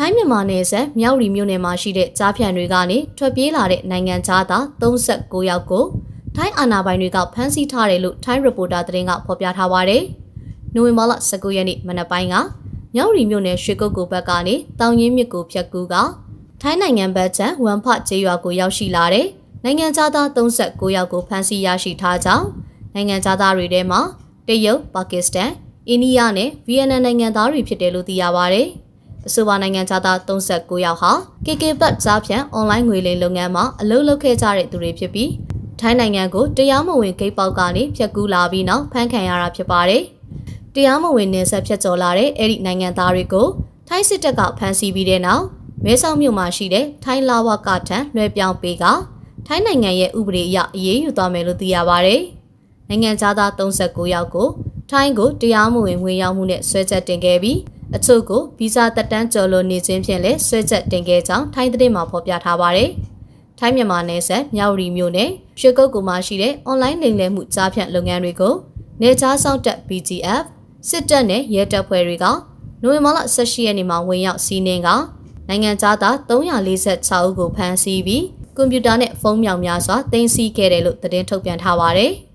ထိုင်းမြန်မာနယ်စပ်မြောက်ရီမြို့နယ်မှာရှိတဲ့ကြားဖြန့်တွေကနေထွက်ပြေးလာတဲ့နိုင်ငံသားသား39ယောက်ကိုထိုင်းအာဏာပိုင်တွေကဖမ်းဆီးထားတယ်လို့ထိုင်းရီပိုတာသတင်းကဖော်ပြထားပါတယ်။နိုဝင်ဘာလ19ရက်နေ့မနက်ပိုင်းကမြောက်ရီမြို့နယ်ရွှေကုတ်ကိုဘက်ကနေတောင်ရင်းမြစ်ကိုဖြတ်ကူးကထိုင်းနိုင်ငံဘက်ချံဝမ်ဖကျေးရွာကိုရောက်ရှိလာတဲ့နိုင်ငံသားသား39ယောက်ကိုဖမ်းဆီးရရှိထားကြောင်းနိုင်ငံသားတွေထဲမှာတရုတ်၊ပါကစ္စတန်၊အိန္ဒိယနဲ့ဗီယက်နမ်နိုင်ငံသားတွေဖြစ်တယ်လို့သိရပါတယ်။ အဆိုပါနိုင်ငံသား39ယောက်ဟာ KK ဘတ်ကြားဖြန့်အွန်လိုင်းငွေလိမ်လုပ်ငန်းမှာအလုပ်လုပ်ခဲ့ကြတဲ့သူတွေဖြစ်ပြီးထိုင်းနိုင်ငံကိုတရားမဝင်ဂိတ်ပေါက်ကနေဖြတ်ကူးလာပြီးနောက်ဖမ်းခံရတာဖြစ်ပါတယ်။တရားမဝင်နေဆက်ဖြတ်ကျော်လာတဲ့အဲ့ဒီနိုင်ငံသားတွေကိုထိုင်းစစ်တပ်ကဖမ်းဆီးပြီးတဲ့နောက်မဲဆောက်မြို့မှာရှိတဲ့ထိုင်းလာဝကထံလွှဲပြောင်းပေးကထိုင်းနိုင်ငံရဲ့ဥပဒေအရအရေးယူသွားမယ်လို့သိရပါတယ်။နိုင်ငံသား39ယောက်ကိုထိုင်းကိုတရားမဝင်ဝင်ရောက်မှုနဲ့ဆွဲချက်တင်ခဲ့ပြီး အချို့ကိုဗီဇတက်တန်းကျော်လွန်နေခြင်းဖြင့်လည်းဆွဲချက်တင်ခဲ့ကြောင်းထိုင်းသတင်းမှာဖော်ပြထားပါတယ်။ထိုင်းမြန်မာနယ်စပ်မြောက်ရီမြို့နယ်ရွှေကုတ်ကူမှာရှိတဲ့အွန်လိုင်းလိမ်လည်မှုကြားဖြန့်လုပ်ငန်းတွေကိုနေကြားဆောင်တက် BGF စစ်တပ်နဲ့ရဲတပ်ဖွဲ့တွေကနိုဝင်ဘာလ18ရက်နေ့မှာဝင်ရောက်စီးနင်းကနိုင်ငံသားသား346ဦးကိုဖမ်းဆီးပြီးကွန်ပျူတာနဲ့ဖုန်းမြောင်များစွာတင်စီခဲ့တယ်လို့သတင်းထုတ်ပြန်ထားပါတယ်။